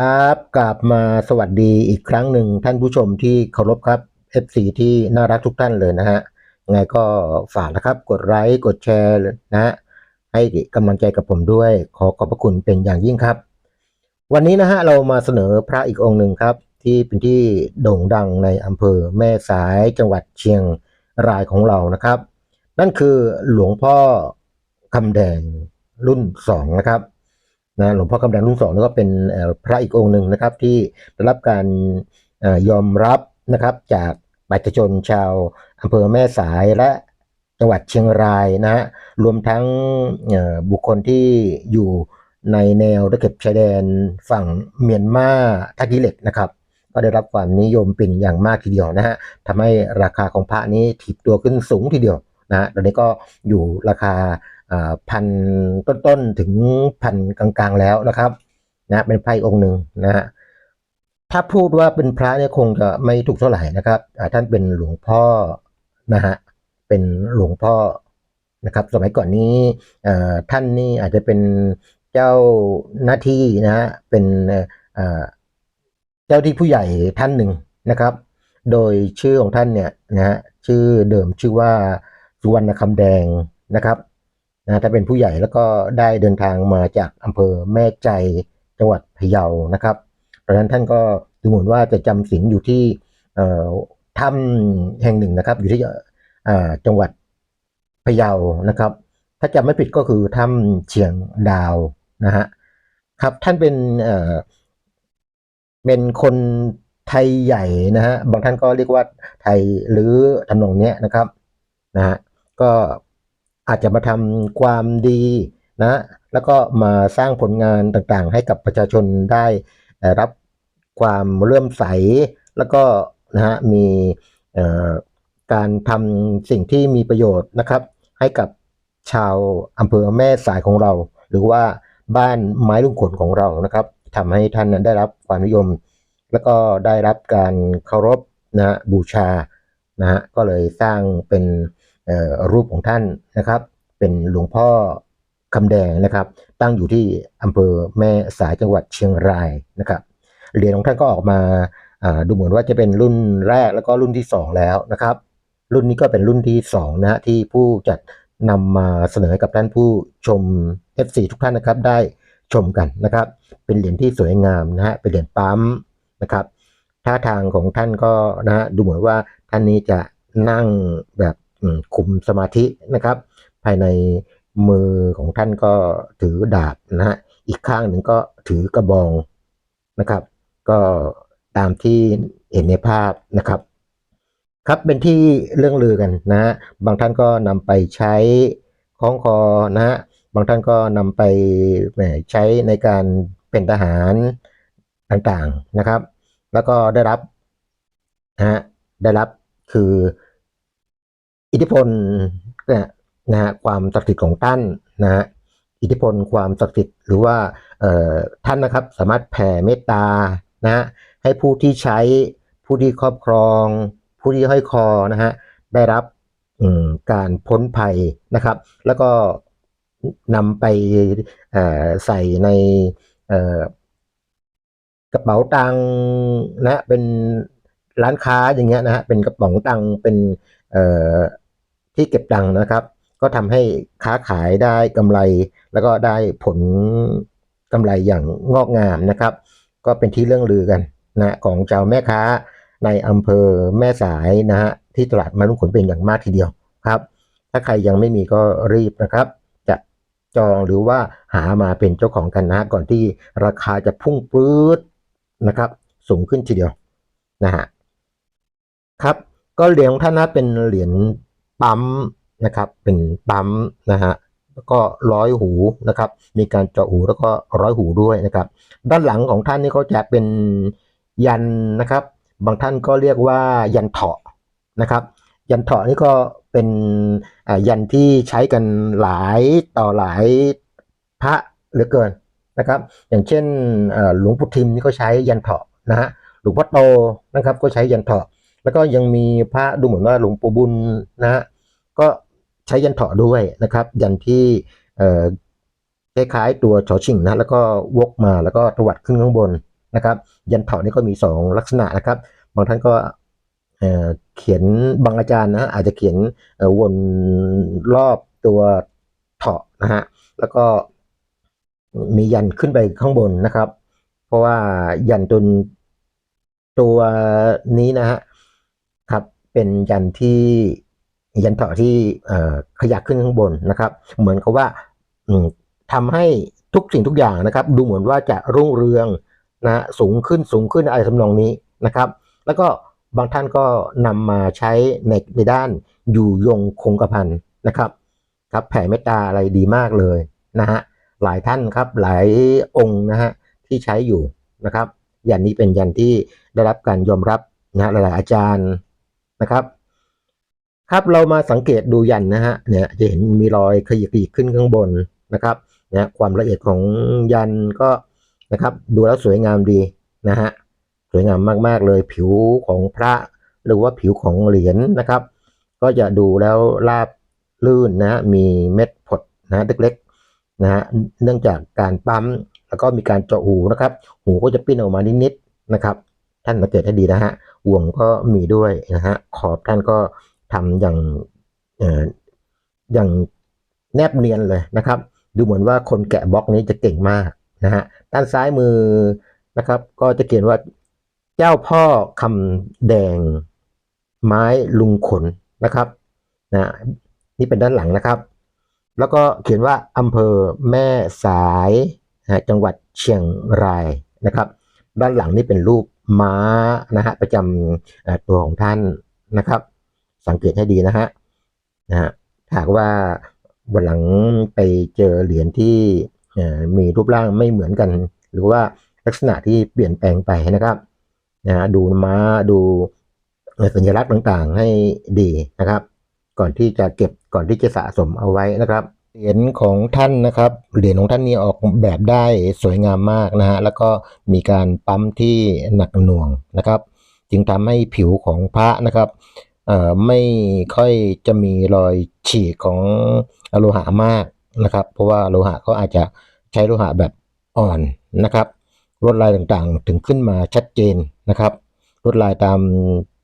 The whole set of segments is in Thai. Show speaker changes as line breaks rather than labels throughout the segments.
ครับกลับมาสวัสดีอีกครั้งหนึ่งท่านผู้ชมที่เคารพครับ FC ที่น่ารักทุกท่านเลยนะฮะไงก็ฝากนะครับ กดไลค์กดแชร์นะฮะให้กำลังใจกับผมด้วย ขอขอบพระคุณเป็นอย่างยิ่งครับ วันนี้นะฮะเรามาเสนอพระอีกองค์หนึ่งครับ ที่เป็นที่โด่งดังในอำเภอแม่สายจังหวัดเชียงรายของเรานะครับ นั่นคือหลวงพ่อคำแดงรุ่นสองนะครับ นะหลวงพ่อคำแดงรุ่นสองนี่ก็เป็นพระอีกองค์หนึ่งนะครับ ที่ได้รับการอยอมรับนะครับจากประชาชนชาวอำเภอแม่สายและจังหวัดเชียงรายนะฮะรวมทั้งบุคคลที่อยู่ในแนวตะเข็บชายแดนฝั่งเมียนมาท่าขี้เหล็กนะครับ ก็ได้รับความนิยมเป็นอย่างมากทีเดียวนะฮะทำให้ราคาของพระนี้ถีบตัวขึ้นสูงทีเดียวนะฮะตอนนี้ก็อยู่ราคา พันต้นๆถึงพันกลางๆแล้วนะครับนะเป็นพระองค์หนึ่งนะฮะถ้าพูดว่าเป็นพระเนี่ยคงจะไม่ถูกเท่าไหร่นะครับท่านเป็นหลวงพ่อนะฮะเป็นหลวงพ่อนะครับสมัยก่อนนี้ท่านนี่อาจจะเป็นเจ้าหน้าที่นะฮะเป็นเอ่ออ่าเจ้าที่ผู้ใหญ่ท่านหนึ่งนะครับ โดยชื่อของท่านเนี่ยนะฮะชื่อเดิมชื่อว่าสุวรรณคำแดงนะครับ นะถ้าเป็นผู้ใหญ่แล้วก็ได้เดินทางมาจากอำเภอแม่ใจจังหวัดพะเยานะครับเพราะฉะนั้นท่านก็ดูเหมือนว่าจะจำศีลอยู่ที่ถ้ำแห่งหนึ่งนะครับ อยู่ที่จังหวัดพะเยานะครับ ถ้าจำไม่ผิดก็คือถ้ำเชียงดาวนะฮะครับท่านเป็นเอ่อเป็นคนไทยใหญ่นะฮะบางท่านก็เรียกว่าไทยหรือทำนองเนี้ยนะครับนะฮะก็ อาจจะมาทำความดีนะ แล้วก็มาสร้างผลงานต่างๆ ให้กับประชาชนได้รับความเลื่อมใส แล้วก็นะฮะมีการทำสิ่งที่มีประโยชน์นะครับ ให้กับชาวอำเภอแม่สายของเรา หรือว่าบ้านไม้ลุงขนของเรานะครับทำให้ท่านนั้นได้รับความนิยม แล้วก็ได้รับการเคารพนะฮะบูชานะฮะก็เลยสร้างเป็น รูปของท่านนะครับ เป็นหลวงพ่อคำแดงนะครับ ตั้งอยู่ที่อำเภอแม่สายจังหวัดเชียงรายนะครับเหรียญของท่านก็ออกมาดูเหมือนว่าจะเป็นรุ่นแรกแล้วก็รุ่นที่สองแล้วนะครับ รุ่นนี้ก็เป็นรุ่นที่สองนะฮะที่ผู้จัดนำมาเสนอให้กับท่านผู้ชม F4 ทุกท่านนะครับ ได้ชมกันนะครับ เป็นเหรียญที่สวยงามนะฮะเป็นเหรียญปั๊มนะครับท่าทางของท่านก็นะฮะดูเหมือนว่าท่านนี้จะนั่งแบบ คุมสมาธินะครับ ภายในมือของท่านก็ถือดาบนะฮะอีกข้างหนึ่งก็ถือกระบองนะครับ ก็ตามที่เห็นในภาพนะครับ ครับเป็นที่เรื่องลือกันนะฮะบางท่านก็นำไปใช้คล้องคอนะฮะบางท่านก็นำไปใช้ในการเป็นทหารต่างๆนะครับ แล้วก็ได้รับนะฮะได้รับคือ อิทธิพลเนี่ยนะฮะความศักดิ์สิทธิ์ของท่านนะฮะอิทธิพลความศักดิ์สิทธิ์หรือว่าเอ่อท่านนะครับสามารถแผ่เมตตานะฮะให้ผู้ที่ใช้ผู้ที่ครอบครอง ผู้ที่ห้อยคอนะฮะได้รับการพ้นภัยนะครับ แล้วก็นำไปใส่ในกระเป๋าตังนะเป็นร้านค้าอย่างเงี้ยนะฮะเป็นกระป๋าตังเป็นเอ่อ ที่เก็บตังค์นะครับ ก็ทำให้ค้าขายได้กำไร แล้วก็ได้ผลกำไรอย่างงอกงามนะครับ ก็เป็นที่เรื่องลือกันนะของชาวแม่ค้าในอำเภอแม่สายนะฮะที่ตลาดมาลุงขนเป็นอย่างมากทีเดียวครับ ถ้าใครยังไม่มีก็รีบนะครับ จะจองหรือว่าหามาเป็นเจ้าของกันนะก่อนที่ราคาจะพุ่งปื๊ดนะครับ สูงขึ้นทีเดียวนะฮะครับ ก็เหรียญของท่านนะเป็นเหรียญ ปั๊มนะครับ เป็นปั๊มนะฮะแล้วก็ร้อยหูนะครับ มีการเจาะหูแล้วก็ร้อยหูด้วยนะครับ ด้านหลังของท่านนี่ก็จะเป็นยันนะครับ บางท่านก็เรียกว่ายันเถาะนะครับ ยันเถาะนี่ก็เป็นอ่ายันที่ใช้กันหลายต่อหลายพระเหลือเกินนะครับ อย่างเช่นหลวงปู่ทิมนี่ก็ใช้ยันเถาะนะฮะหลวงพ่อโตนะครับก็ใช้ยันเถาะแล้วก็ยังมีพระดูเหมือนว่าหลวงปู่บุญนะฮะ ก็ใช้ยันเถาะด้วยนะครับ ยันที่คล้ายๆตัวชอชิงนะแล้วก็วกมาแล้วก็ตวัดขึ้นข้างบนนะครับ ยันเถาะนี่ก็มีสองลักษณะนะครับ บางท่านก็เขียนบางอาจารย์นะอาจจะเขียนวนรอบตัวเถาะนะฮะแล้วก็มียันขึ้นไปข้างบนนะครับ เพราะว่ายันตัวตัวนี้นะฮะครับเป็นยันที่ ยันเถาะที่ขยักขึ้นข้างบนนะครับ เหมือนกับว่าอืมทำให้ทุกสิ่งทุกอย่างนะครับ ดูเหมือนว่าจะรุ่งเรืองนะสูงขึ้นสูงขึ้นอะไรทำนองนี้นะครับ แล้วก็บางท่านก็นำมาใช้ในในด้านอยู่ยงคงกระพันนะครับ ครับแผ่เมตตาอะไรดีมากเลยนะฮะหลายท่านครับหลายองค์นะฮะที่ใช้อยู่นะครับ ยันนี้เป็นยันที่ได้รับการยอมรับนะหลายๆอาจารย์นะครับ ครับเรามาสังเกตดูยันนะฮะเนี่ยจะเห็นมีรอยขยิกขยิกขึ้นข้างบนนะครับเนี่ยความละเอียดของยันก็นะครับ ดูแล้วสวยงามดีนะฮะสวยงามมากๆเลยผิวของพระ หรือว่าผิวของเหรียญนะครับ ก็จะดูแล้วราบลื่นนะฮะมีเม็ดผดนะเล็กๆนะฮะเนื่องจากการปั๊มแล้วก็มีการเจาะหูนะครับ หูก็จะปิ้นออกมานิดๆนะครับ ท่านสังเกตให้ดีนะฮะห่วงก็มีด้วยนะฮะขอบท่านก็ ทำอย่างออย่างแนบเนียนเลยนะครับ ดูเหมือนว่าคนแกะบล็อกนี้จะเก่งมากนะฮะด้านซ้ายมือนะครับ ก็จะเขียนว่าเจ้าพ่อคำแดงไม้ลุงขนนะครับนะนี่เป็นด้านหลังนะครับ แล้วก็เขียนว่าอำเภอแม่สายนะจังหวัดเชียงรายนะครับ ด้านหลังนี่เป็นรูปม้านะฮะประจำตัวของท่านนะครับ สังเกตให้ดีนะฮะนะฮะหากว่าวันหลังไปเจอเหรียญที่มีรูปร่างไม่เหมือนกัน หรือว่าลักษณะที่เปลี่ยนแปลงไปนะครับนะฮะดูม้าดูสัญลักษณ์ต่างๆให้ดีนะครับ ก่อนที่จะเก็บก่อนที่จะสะสมเอาไว้นะครับเหรียญของท่านนะครับเหรียญของท่านนี้ออกแบบได้สวยงามมากนะฮะแล้วก็มีการปั๊มที่หนักหน่วงนะครับ จึงทำให้ผิวของพระนะครับ ไม่ค่อยจะมีรอยฉีกของโลหะมากนะครับ เพราะว่าโลหะก็อาจจะใช้โลหะแบบอ่อนนะครับลวดลายต่างๆ ถึงขึ้นมาชัดเจนนะครับลวดลายตาม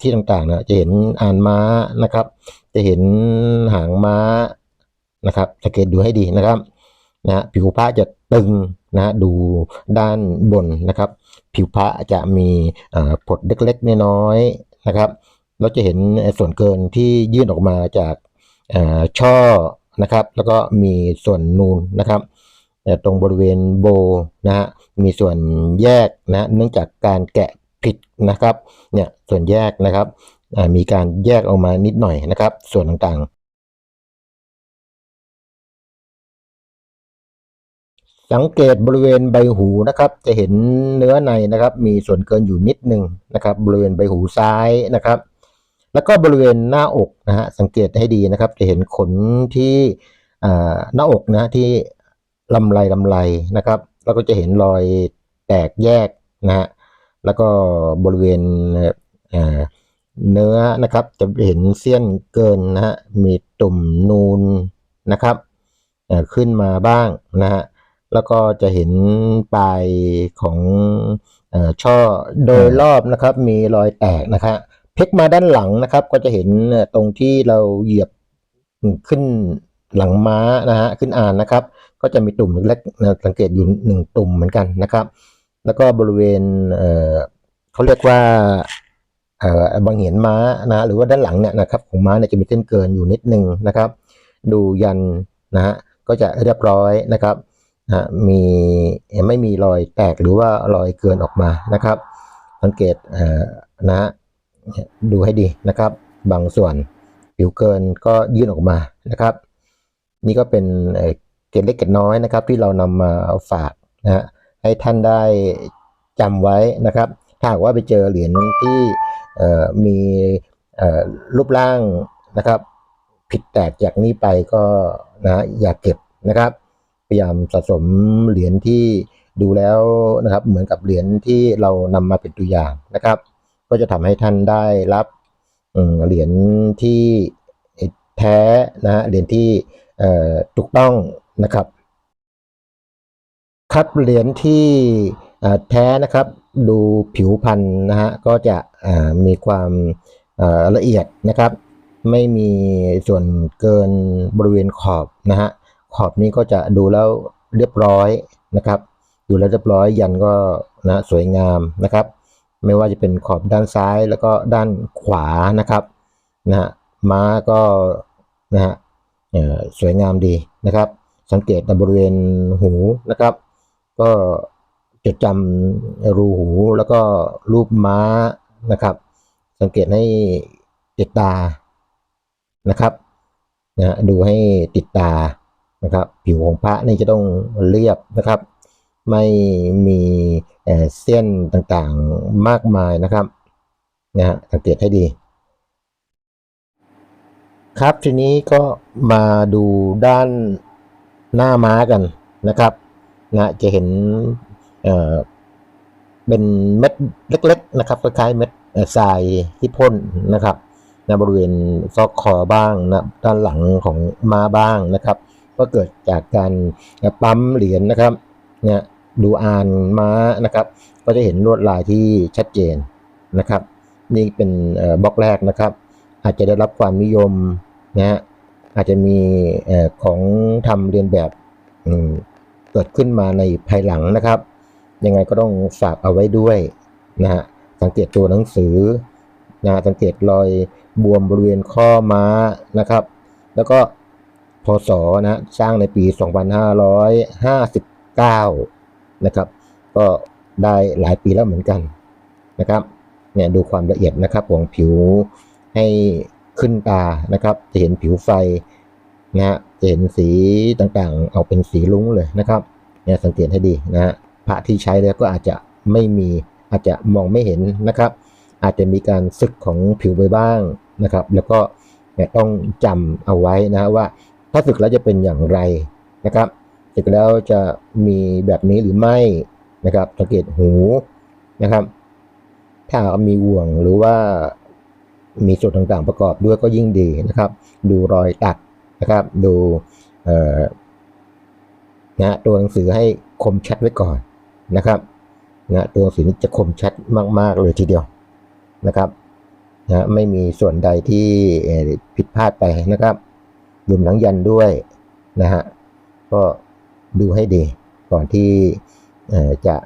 ที่ต่างๆนะจะเห็นอ่านม้านะครับ จะเห็นหางม้านะครับสังเกตดูให้ดีนะครับนะผิวพระจะตึงนะดูด้านบนนะครับ ผิวพระจะมีผดเล็กๆน้อยๆนะครับ เราจะเห็นส่วนเกินที่ยื่นออกมาจากเอ่อช่อนะครับ แล้วก็มีส่วนนูนนะครับตรงบริเวณโบนะฮะมีส่วนแยกนะเนื่องจากการแกะผิดนะครับเนี่ยส่วนแยกนะครับมีการแยกออกมานิดหน่อยนะครับ ส่วนต่างๆ สังเกตบริเวณใบหูนะครับ จะเห็นเนื้อในนะครับ มีส่วนเกินอยู่นิดหนึ่งนะครับ บริเวณใบหูซ้ายนะครับ แล้วก็บริเวณหน้าอกนะฮะสังเกตให้ดีนะครับ จะเห็นขนที่หน้าอกนะที่ลำไรลำไรนะครับ แล้วก็จะเห็นรอยแตกแยกนะฮะแล้วก็บริเวณเนื้อนะครับ จะเห็นเสี้ยนเกินนะฮะมีตุ่มนูนนะครับขึ้นมาบ้างนะฮะแล้วก็จะเห็นปลายของอช่อโดยรอบนะครับ มีรอยแตกนะครับ พลิกมาด้านหลังนะครับ ก็จะเห็นตรงที่เราเหยียบขึ้นหลังม้านะฮะขึ้นอ่านนะครับ ก็จะมีตุ่มเล็กสังเกตอยู่หนึ่งตุ่มเหมือนกันนะครับ แล้วก็บริเวณเเขาเรียกว่าบางเหียนม้านะหรือว่าด้านหลังเนี่ยนะครับ ของม้าเนี่ยจะมีเส้นเกินอยู่นิดนึงนะครับ ดูยันนะฮะก็จะเรียบร้อยนะครับนะมีไม่มีรอยแตกหรือว่ารอยเกินออกมานะครับ สังเกตเนะฮะ ดูให้ดีนะครับ บางส่วนผิวเกินก็ยื่นออกมานะครับ นี่ก็เป็นเกร็ดเล็กเกร็ดน้อยนะครับ ที่เรานำมาเอาฝากนะฮะให้ท่านได้จำไว้นะครับ ถ้าหากว่าไปเจอเหรียญที่มีรูปร่างนะครับ ผิดแตกจากนี้ไปก็นะอย่าเก็บนะครับ พยายามสะสมเหรียญที่ดูแล้วนะครับ เหมือนกับเหรียญที่เรานำมาเป็นตัวอย่างนะครับ ก็จะทำให้ท่านได้รับเหรียญที่แท้นะฮะเหรียญที่ถูกต้องนะครับ ครับเหรียญที่แท้นะครับดูผิวพันธุ์นะฮะก็จะมีความละเอียดนะครับ ไม่มีส่วนเกินบริเวณขอบนะฮะขอบนี้ก็จะดูแล้วเรียบร้อยนะครับ ดูแล้วเรียบร้อยยันก็นะสวยงามนะครับ ไม่ว่าจะเป็นขอบด้านซ้ายแล้วก็ด้านขวานะครับนะฮะม้าก็นะฮะสวยงามดีนะครับ สังเกตบริเวณหูนะครับ ก็จดจำรูหูแล้วก็รูปม้านะครับ สังเกตให้ติดตานะครับนะฮะดูให้ติดตานะครับ ผิวของพระนี่จะต้องเรียบนะครับ ไม่มีเเส้นต่างๆมากมายนะครับนะฮะสังเกตให้ดี ครับทีนี้ก็มาดูด้านหน้าม้ากันนะครับนะจะเห็นเอ่อเป็นเม็ดเล็ก ๆ นะครับคล้ายๆเม็ดทรายที่พ่นนะครับนะบริเวณซอกคอบ้างนะด้านหลังของม้าบ้างนะครับ ก็เกิดจากการปั๊มเหรียญนะครับเนี่ย ดูอานม้านะครับ ก็จะเห็นลวดลายที่ชัดเจนนะครับ นี่เป็นบล็อกแรกนะครับ อาจจะได้รับความนิยมนะฮะอาจจะมีของทำเรียนแบบเกิดขึ้นมาในภายหลังนะครับ ยังไงก็ต้องฝากเอาไว้ด้วยนะฮะสังเกตตัวหนังสือนะฮะสังเกตรอยบวมบริเวณข้อม้านะครับ แล้วก็พศนะฮะสร้างในปี 2559 นะครับ ก็ได้หลายปีแล้วเหมือนกันนะครับเนี่ยดูความละเอียดนะครับของผิวให้ขึ้นตานะครับ จะเห็นผิวไฟนะฮะจะเห็นสีต่างๆ เอาเป็นสีลุ้งเลยนะครับเนี่ยสังเกตให้ดีนะฮะพระที่ใช้แล้วก็อาจจะไม่มีอาจจะมองไม่เห็นนะครับ อาจจะมีการซึกของผิวไปบ้างนะครับ แล้วก็เนี่ยต้องจำเอาไว้นะว่าถ้าสึกแล้วจะเป็นอย่างไรนะครับ สึกแล้วจะมีแบบนี้หรือไม่นะครับสังเกตหูนะครับ ถ้ามีห่วงหรือว่ามีส่วนต่างๆประกอบด้วยก็ยิ่งดีนะครับ ดูรอยตัดนะครับ ดูนะตัวหนังสือให้คมชัดไว้ก่อนนะครับนะตัวหนังสือนี้จะคมชัดมาก ๆ เลยทีเดียวนะครับนะไม่มีส่วนใดที่ผิดพลาดไปนะครับรวมทั้งยันด้วยนะฮะก็ ดูให้ดี ก่อนที่จะ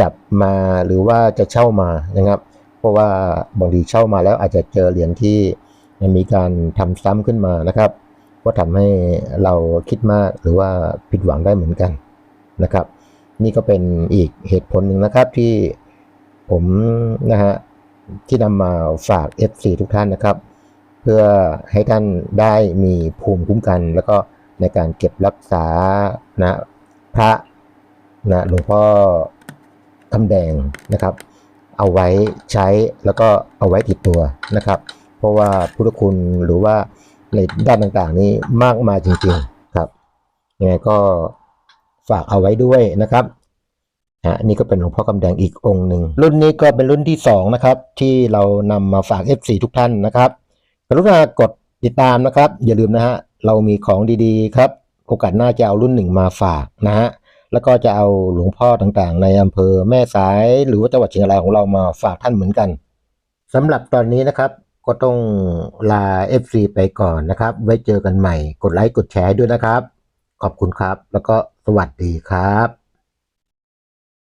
จับมาหรือว่าจะเช่ามานะครับ เพราะว่าบางทีเช่ามาแล้วอาจจะเจอเหรียญที่มีการทำซ้ำขึ้นมานะครับ ก็ทำให้เราคิดมากหรือว่าผิดหวังได้เหมือนกันนะครับ นี่ก็เป็นอีกเหตุผลหนึ่งนะครับที่ผมนะฮะที่นำมาฝาก FC ทุกท่านนะครับ เพื่อให้ท่านได้มีภูมิคุ้มกัน แล้วก็ ในการเก็บรักษานะพระนะหลวงพ่อคำแดงนะครับ เอาไว้ใช้แล้วก็เอาไว้ติดตัวนะครับ เพราะว่าพุทธคุณหรือว่าในด้านต่างๆ นี้มากมายจริงๆครับยังไงก็ฝากเอาไว้ด้วยนะครับฮะนี่ก็เป็นหลวงพ่อกำแดงอีกองค์หนึ่งรุ่นนี้ก็เป็นรุ่นที่สองนะครับที่เรานำมาฝาก F4 ทุกท่านนะครับกรุณากดติดตามนะครับ อย่าลืมนะฮะ เรามีของดีๆ ครับ โอกาสหน้าจะเอารุ่นหนึ่งมาฝากนะฮะแล้วก็จะเอาหลวงพ่อต่างๆ ในอำเภอแม่สาย หรือว่าจังหวัดเชียงรายของเรามาฝากท่านเหมือนกันสำหรับตอนนี้นะครับก็ต้องลา FC ไปก่อนนะครับ ไว้เจอกันใหม่ กดไลค์กดแชร์ด้วยนะครับ ขอบคุณครับ แล้วก็สวัสดีครับ